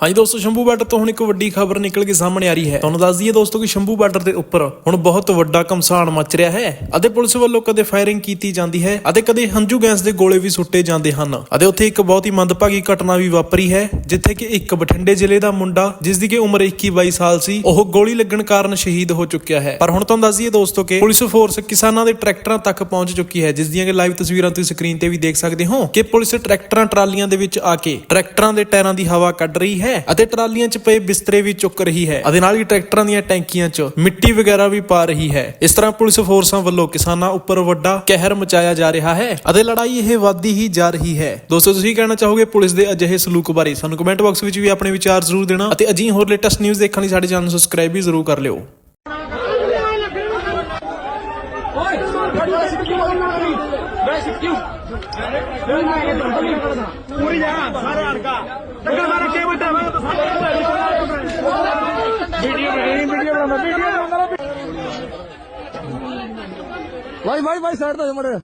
ਹਾਂਜੀ ਦੋਸਤੋ, ਸ਼ੰਭੂ ਬਾਰਡਰ ਤੋਂ ਹੁਣ ਇੱਕ ਵੱਡੀ ਖਬਰ ਨਿਕਲ ਕੇ ਸਾਹਮਣੇ ਆ ਰਹੀ ਹੈ। ਤੁਹਾਨੂੰ ਦੱਸ ਦਈਏ ਦੋਸਤੋ ਕਿ ਸ਼ੰਭੂ ਬਾਰਡਰ ਦੇ ਉੱਪਰ ਹੁਣ ਬਹੁਤ ਵੱਡਾ ਕਮਸਾਨ ਮਚ ਰਿਹਾ ਹੈ ਅਤੇ ਪੁਲਿਸ ਵੱਲੋਂ ਕਦੇ ਫਾਇਰਿੰਗ ਕੀਤੀ ਜਾਂਦੀ ਹੈ ਅਤੇ ਕਦੇ ਹੰਝੂ ਗੈਸ ਦੇ ਗੋਲੇ ਵੀ ਸੁੱਟੇ ਜਾਂਦੇ ਹਨ। ਅਤੇ ਉੱਥੇ ਇੱਕ ਬਹੁਤ ਹੀ ਮੰਦਭਾਗੀ ਘਟਨਾ ਵੀ ਵਾਪਰੀ ਹੈ, ਜਿੱਥੇ ਕਿ ਇੱਕ ਬਠਿੰਡੇ ਜ਼ਿਲ੍ਹੇ ਦਾ ਮੁੰਡਾ, ਜਿਸ ਦੀ ਕਿ ਉਮਰ 21-22 ਸਾਲ ਸੀ, ਉਹ ਗੋਲੀ ਲੱਗਣ ਕਾਰਨ ਸ਼ਹੀਦ ਹੋ ਚੁੱਕਿਆ ਹੈ। ਪਰ ਹੁਣ ਤੁਹਾਨੂੰ ਦੱਸ ਦਈਏ ਦੋਸਤੋ ਕਿ ਪੁਲਿਸ ਫੋਰਸ ਕਿਸਾਨਾਂ ਦੇ ਟਰੈਕਟਰਾਂ ਤੱਕ ਪਹੁੰਚ ਚੁੱਕੀ ਹੈ, ਜਿਸ ਦੀਆਂ ਕਿ ਲਾਈਵ ਤਸਵੀਰਾਂ ਤੁਸੀਂ ਸਕਰੀਨ ਤੇ ਵੀ ਦੇਖ ਸਕਦੇ ਹੋ ਕਿ ਪੁਲਿਸ ਟਰੈਕਟਰਾਂ, ਟਰਾਲੀਆਂ ਦੇ ਵਿੱਚ ਆ ਕੇ ਟਰੈਕਟਰਾਂ ਦੇ ਟਾਇਰਾਂ ਦੀ ਹਵਾ ਕੱਢ ਰਹੀ ਹੈ ਅਤੇ ਟਰਾਲੀਆਂ 'ਚ ਪਏ ਬਿਸਤਰੇ ਵੀ ਚੁੱਕ ਰਹੀ ਹੈ। ਅਤੇ ਨਾਲ ਹੀ ਟਰੈਕਟਰਾਂ ਦੀਆਂ ਟੈਂਕੀਆਂ 'ਚ ਮਿੱਟੀ ਵਗੈਰਾ ਵੀ ਪਾ ਰਹੀ ਹੈ। ਇਸ ਤਰ੍ਹਾਂ ਪੁਲਿਸ ਫੋਰਸਾਂ ਵੱਲੋਂ ਕਿਸਾਨਾਂ ਉੱਪਰ ਵੱਡਾ ਕਹਿਰ ਮਚਾਇਆ ਜਾ ਰਿਹਾ ਹੈ ਅਤੇ ਲੜਾਈ ਇਹ ਵੱਧਦੀ ਹੀ ਜਾ ਰਹੀ ਹੈ। ਦੋਸਤੋ ਤੁਸੀਂ ਕਹਿਣਾ ਚਾਹੋਗੇ ਪੁਲਿਸ ਦੇ ਅਜਿਹੇ ਸਲੂਕ ਬਾਰੇ? ਸਾਨੂੰ ਕਮੈਂਟ ਬਾਕਸ ਵਿੱਚ ਵੀ ਆਪਣੇ ਵਿਚਾਰ ਜ਼ਰੂਰ ਦੇਣਾ ਅਤੇ ਅਜਿਹੀ ਹੋਰ ਲੇਟੈਸਟ ਨਿਊਜ਼ ਦੇਖਣ ਲਈ ਸਾਡੇ ਚੈਨਲ ਨੂੰ ਸਬਸਕ੍ਰਾਈਬ ਵੀ ਜ਼ਰੂਰ ਕਰ ਲਿਓ। ਪੂਰੀ ਜਗ੍ਹਾ ਸਾਰੇ ਹਲਕਾ ਭਾਈ ਭਾਈ ਭਾਈ ਸਾਈਡ ਤੋਂ ਮੜੇ